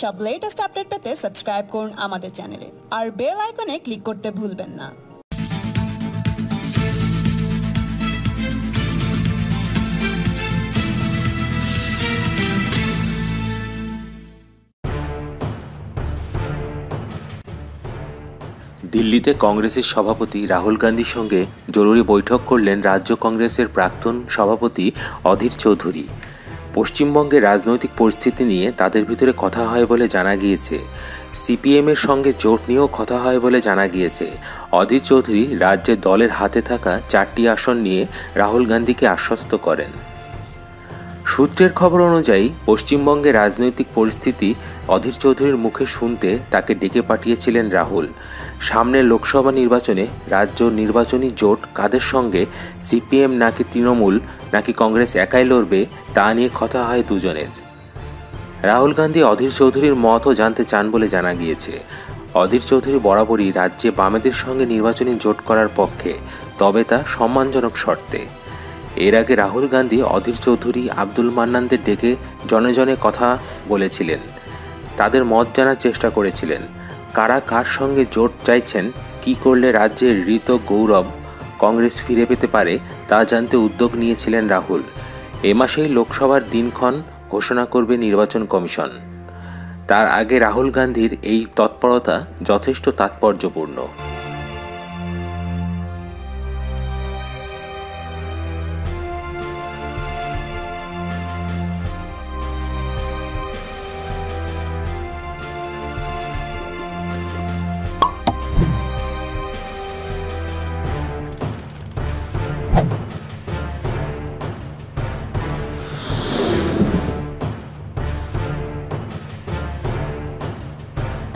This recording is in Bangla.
সব লেটেস্ট আপডেট পেতে সাবস্ক্রাইব করুন আমাদের চ্যানেলে আর বেল আইকনে ক্লিক করতে ভুলবেন না। দিল্লিতে কংগ্রেসের সভাপতি রাহুল গান্ধীর সঙ্গে জরুরি বৈঠক করলেন রাজ্য কংগ্রেসের প্রাক্তন সভাপতি অধীর চৌধুরী। পশ্চিমবঙ্গের রাজনৈতিক পরিস্থিতি নিয়ে তাদের ভিতরে কথা হয় বলে জানা গিয়েছে। সিপিএমের সঙ্গে জোট নিয়েও কথা হয় বলে জানা গিয়েছে। অধীর চৌধুরী রাজ্যে দলের হাতে থাকা চারটি আসন নিয়ে রাহুল গান্ধীকে আশ্বস্ত করেন। সূত্রের খবর অনুযায়ী পশ্চিমবঙ্গের রাজনৈতিক পরিস্থিতি অধীর চৌধুরীর মুখে শুনতে তাকে ডেকে পাঠিয়েছিলেন রাহুল। সামনের লোকসভা নির্বাচনে রাজ্য নির্বাচনী জোট কাদের সঙ্গে, সিপিএম নাকি তৃণমূল, নাকি কংগ্রেস একাই লড়বে, তা নিয়ে কথা হয় দুজনের। রাহুল গান্ধী অধীর চৌধুরীর মতও জানতে চান বলে জানা গিয়েছে। অধীর চৌধুরী বরাবরই রাজ্যে বামেদের সঙ্গে নির্বাচনী জোট করার পক্ষে, তবে তা সম্মানজনক শর্তে। এর আগে রাহুল গান্ধী অধীর চৌধুরী আব্দুল মান্নানদের ডেকে জনে জনে কথা বলেছিলেন। তাদের মত জানার চেষ্টা করেছিলেন। কারা কার সঙ্গে জোট চাইছেন, কি করলে রাজ্যের ঋত গৌরব কংগ্রেস ফিরে পেতে পারে, তা জানতে উদ্যোগ নিয়েছিলেন রাহুল। এ মাসেই লোকসভার দিনক্ষণ ঘোষণা করবে নির্বাচন কমিশন। তার আগে রাহুল গান্ধীর এই তৎপরতা যথেষ্ট তাৎপর্যপূর্ণ।